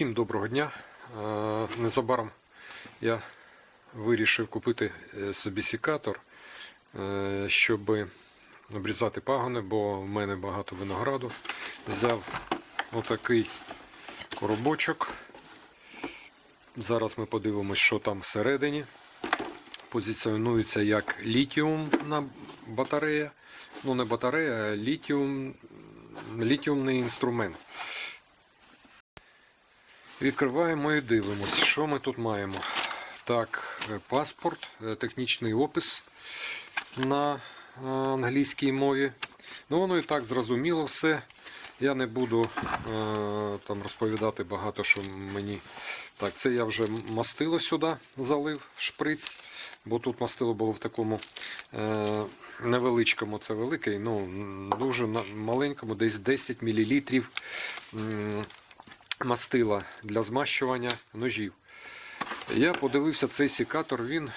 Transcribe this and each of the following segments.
Всім доброго дня. Е, Незабаром я вирішив купити е, собі сікатор, е, щоб обрізати пагони, бо в мене багато винограду. Взяв отакий коробочок. Зараз ми подивимось, що там всередині. Позиціонується як літіумна батарея. Ну, не батарея, а літіум, літіумний інструмент. Відкриваємо і дивимось, що ми тут маємо. Так, е, паспорт, е, технічний опис на е, англійській мові. Ну, воно і так зрозуміло все. Я не буду там розповідати багато, що мені. Так, це я вже мастило сюди залив шприц, бо тут мастило було в такому е, невеличкому, це великий, ну дуже маленькому, десь 10 мл мастила для змащування ножів. Я подивився цей сікатор, він, е,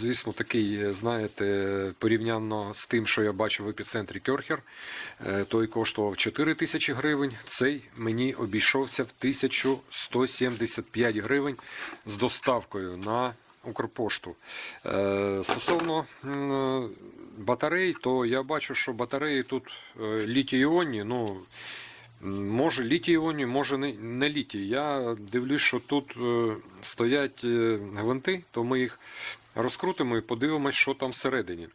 звісно, такий, е, знаєте, порівняно з тим, що я бачив в епіцентрі Кьорхер, е, той коштував 4 тисячі гривень, цей мені обійшовся в 1175 гривень з доставкою на Укрпошту. Стосовно батарей, то я бачу, що батареї тут літій-іонні, ну, Може літій іонні, може не, літій. Я дивлюсь, що тут е, стоять е, гвинти, то ми їх розкрутимо і подивимось, що там всередині.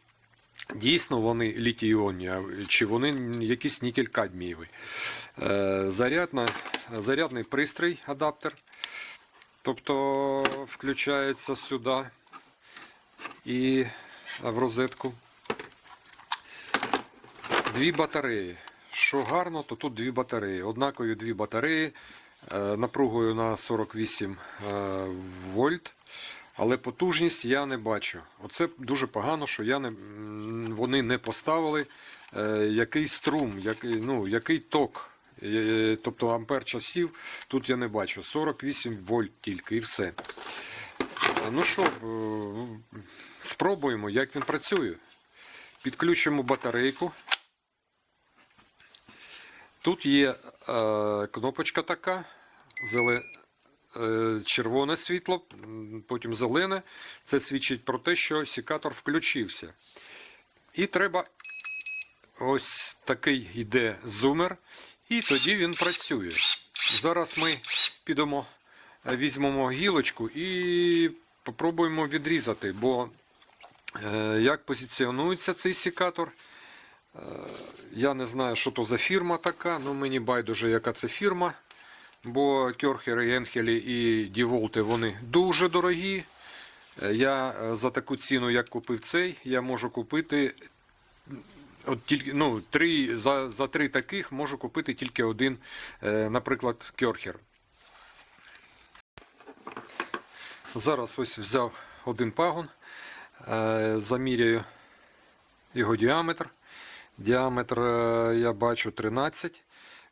Дійсно, вони літій іонні, а чи вони якийсь нікель кадмієвий. Е, зарядний пристрій, адаптер. Тобто включається сюди і в розетку. Дві батареї. Що гарно, то тут дві батареї. Однакові дві батареї е, напругою на 48 е, вольт. Але потужність я не бачу. Оце дуже погано, що я не, вони не поставили е, який струм, який, ну, який ток. Тобто ампер часів тут я не бачу. 48 вольт тільки і все. Ну що, спробуємо, як він працює. Підключимо батарейку. Тут є е, кнопочка така, зеле, е, червоне світло, потім зелене. Це свідчить про те, що секатор включився. І треба ось такий йде зумер, і тоді він працює. Зараз ми підемо, е, візьмемо гілочку і попробуємо відрізати, бо е, як позиціонується цей секатор. Я не знаю, що то за фірма така, ну мені байдуже, яка це фірма. Бо Кьорхери, Енхелі і Діволти вони дуже дорогі. Е, Я е, за таку ціну, як купив цей, я можу купити от тільки, ну, три, за, за три таких можу купити тільки один, е, наприклад, Кьорхер. Зараз ось взяв один пагон, е, заміряю його діаметр. Діаметр е, я бачу 13.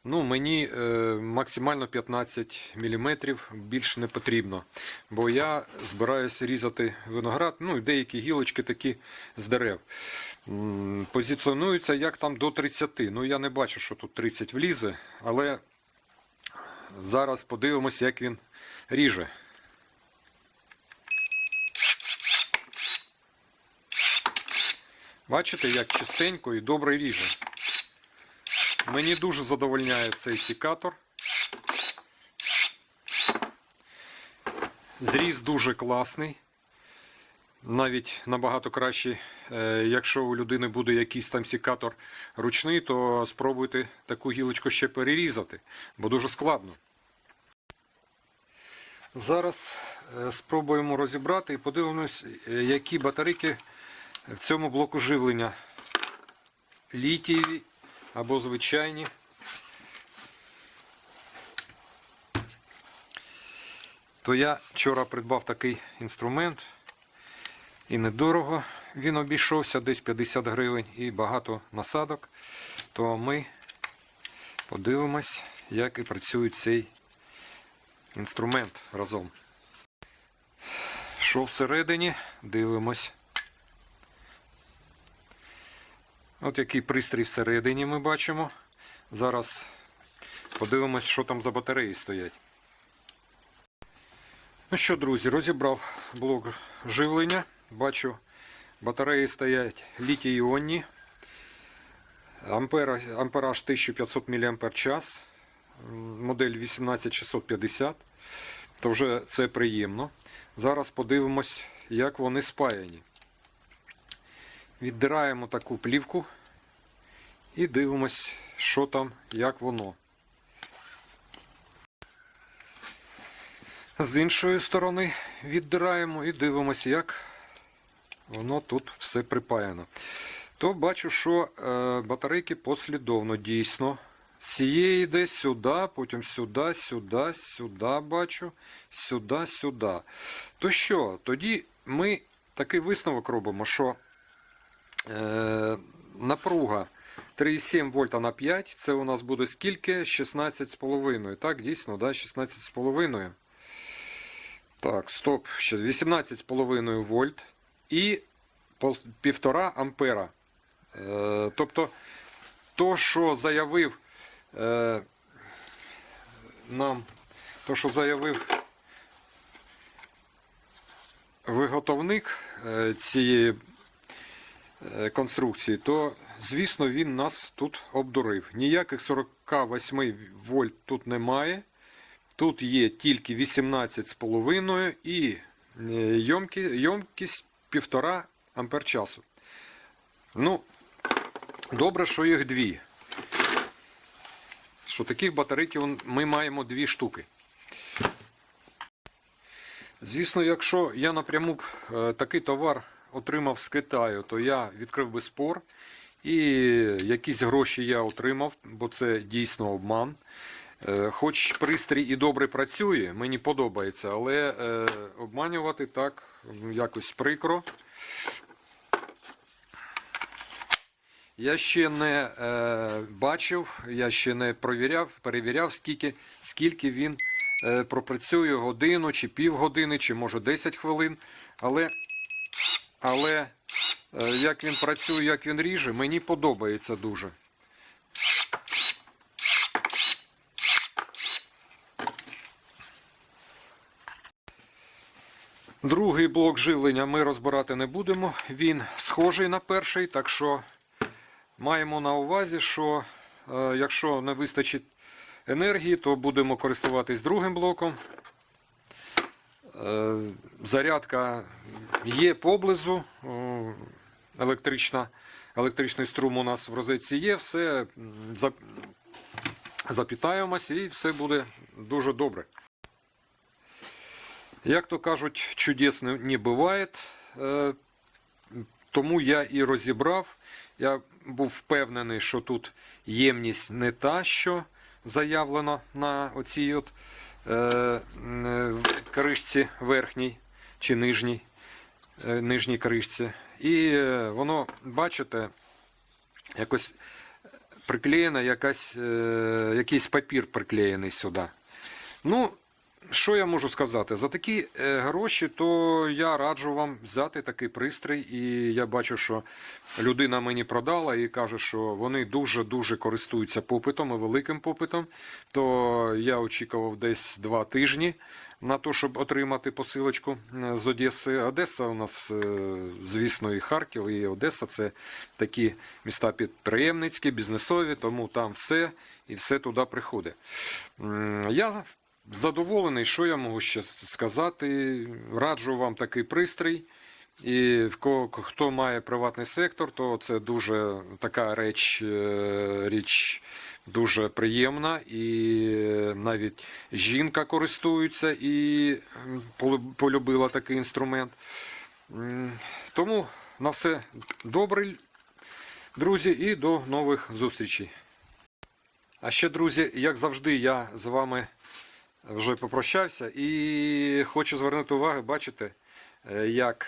Ну, мені е, максимально 15 мм більш не потрібно. Бо я збираюся різати виноград, ну і деякі гілочки такі з дерев. Позиціонуються як там до 30. Ну я не бачу, що тут 30 влізе, але зараз подивимося, як він ріже. Бачите, як чистенько і добре ріже. Мені дуже задовольняє цей секатор. Зріз дуже класний. Навіть набагато краще, е, якщо у людини буде якийсь там секатор ручний, то спробуйте таку гілочку ще перерізати, бо дуже складно. Зараз е, спробуємо розібрати і подивимось, е, які батарейки в цьому блоку живлення. Літієві або звичайні. То я вчора придбав такий інструмент. І недорого він обійшовся, десь 50 гривень і багато насадок. То ми подивимось, як і працює цей інструмент разом. Що всередині, дивимось. От який пристрій всередині ми бачимо. Зараз подивимось, що там за батареї стоять. Ну що, друзі, розібрав блок живлення. Бачу, батареї стоять літій-іонні. Ампера, ампераж 1500 мАч. Модель 18650. То вже це приємно. Зараз подивимось, як вони спаяні. Віддираємо таку плівку і дивимось, що там, як воно. З іншої сторони віддираємо і дивимося, як воно тут все припаяно. То бачу, що е, батарейки послідовно дійсно. З цієї йде сюди, потім сюди, сюди, сюди бачу, сюди, сюди. То що, тоді ми такий висновок робимо, що напруга 3,7 вольта на 5, це у нас буде скільки? 16,5. Так, дійсно, да? 16,5. Так, стоп. Ще 18,5 вольт і пол- 1,5 ампера. Е, тобто, то, що заявив е, нам, то, що заявив виготовник е, цієї е, конструкції, то, звісно, він нас тут обдурив. Ніяких 48 вольт тут немає. Тут є тільки 18,5 і е, ємкість 1,5 ампер часу. Ну, добре, що їх дві. Що таких батарейків ми маємо дві штуки. Звісно, якщо я напряму е, такий товар отримав з Китаю, то я відкрив би спор. І якісь гроші я отримав, бо це дійсно обман. Е, Хоч пристрій і добре працює, мені подобається, але е, обманювати так якось прикро. Я ще не е, бачив, я ще не провіряв, перевіряв, скільки, скільки він пропрацює годину, чи півгодини, чи може 10 хвилин. Але, але е, як він працює, як він ріже, мені подобається дуже. Другий блок живлення ми розбирати не будемо. Він схожий на перший, так що маємо на увазі, що е, якщо не вистачить енергії, то будемо користуватись другим блоком. Е, зарядка є поблизу. Електрична, електричний струм у нас в розетці є, все запітаємось і все буде дуже добре. Як то кажуть, чудес не, буває. Е, тому я і розібрав. Я був впевнений, що тут ємність не та, що заявлено на оцій от е, кришці верхній чи нижній, е, нижній кришці. І е, воно, бачите, якось приклеєна якась, е, якийсь папір приклеєний сюди. Ну, що я можу сказати? За такі е, гроші, то я раджу вам взяти такий пристрій. І я бачу, що людина мені продала і каже, що вони дуже-дуже користуються попитом і великим попитом. То я очікував десь два тижні на те, щоб отримати посилочку е, з Одеси. Одеса у нас, е, звісно, і Харків, і Одеса це такі міста підприємницькі, бізнесові, тому там все і все туди приходить. Я задоволений, що я можу ще сказати. Раджу вам такий пристрій. І хто має приватний сектор, то це дуже така реч, е, річ дуже приємна, і навіть жінка користується і полюбила такий інструмент. Тому на все добре, друзі, і до нових зустрічей. А ще, друзі, як завжди, я з вами вже попрощався і хочу звернути увагу, бачите, е, як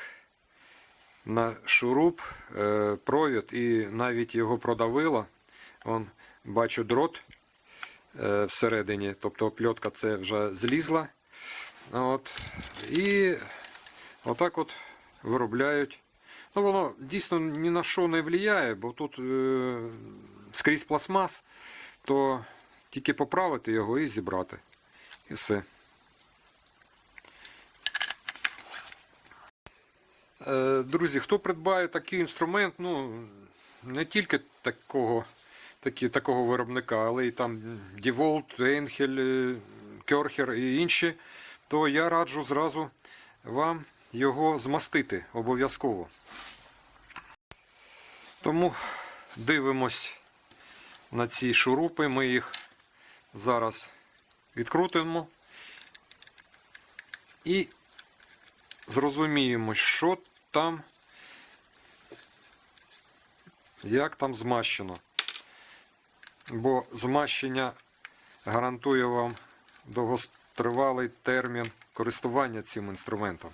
на шуруп е, провід і навіть його продавило. Вон, бачу дрот е, всередині, тобто пльотка це вже злізла. От. І отак от виробляють. Ну, воно дійсно ні на що не впливає, бо тут е, скрізь пластмас, то тільки поправити його і зібрати. І все. Е, Друзі, хто придбає такий інструмент, ну не тільки такого, такі, такого виробника, але й там DeWalt, Енхель, е, Керхер і інші, то я раджу зразу вам його змастити обов'язково. Тому дивимось на ці шурупи. Ми їх зараз відкрутимо і зрозуміємо, що там, як там змащено. Бо змащення гарантує вам довготривалий термін користування цим інструментом.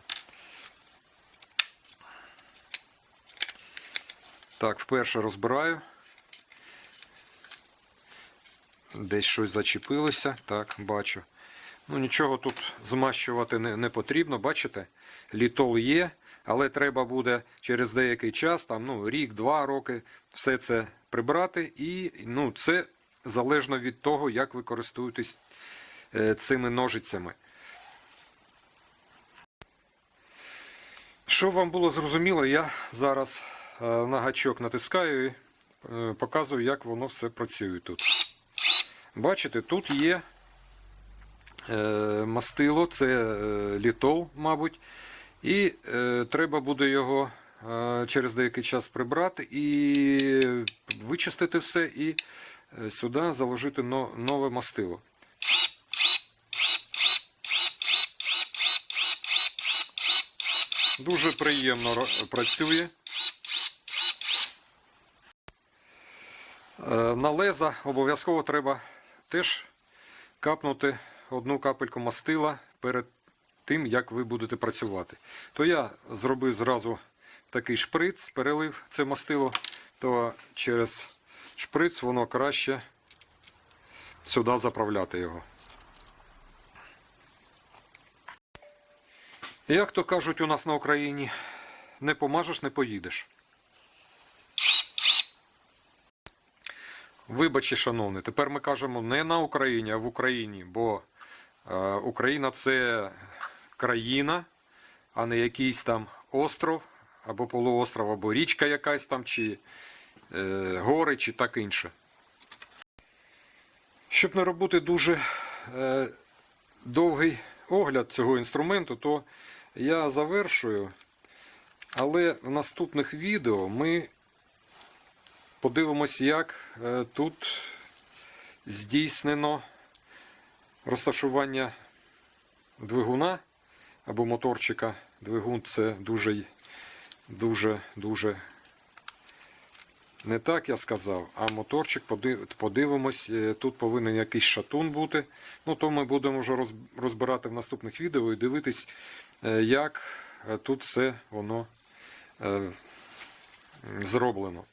Так, вперше розбираю. Десь щось зачепилося. Так, бачу. Ну, нічого тут змащувати не, не потрібно, бачите? Літол є, але треба буде через деякий час, там, ну, рік, два роки, все це прибрати. І ну, це залежно від того, як ви користуєтесь е, цими ножицями. Щоб вам було зрозуміло, я зараз е, на гачок натискаю і е, показую, як воно все працює тут. Бачите, тут є е, мастило, це е, літол, мабуть, і е, треба буде його через деякий час прибрати і вичистити все, і сюди заложити но, нове мастило. Дуже приємно працює. На леза обов'язково треба теж капнути одну капельку мастила перед тим, як ви будете працювати. То я зробив зразу такий шприц, перелив це мастило, то через шприц воно краще сюди заправляти його. Як то кажуть у нас на Україні, не помажеш, не поїдеш. Вибачте, шановні, тепер ми кажемо не на Україні, а в Україні, бо е, Україна це країна, а не якийсь там остров, або полуостров, або річка якась там, чи е, гори, чи так інше. Щоб не робити дуже е, довгий огляд цього інструменту, то я завершую. Але в наступних відео ми подивимось, як е, тут здійснено розташування двигуна або моторчика. Двигун це дуже, дуже, дуже не так я сказав, а моторчик подивимось. Е, Тут повинен якийсь шатун бути. Ну, то ми будемо вже розбирати в наступних відео і дивитись, е, як тут все воно зроблено.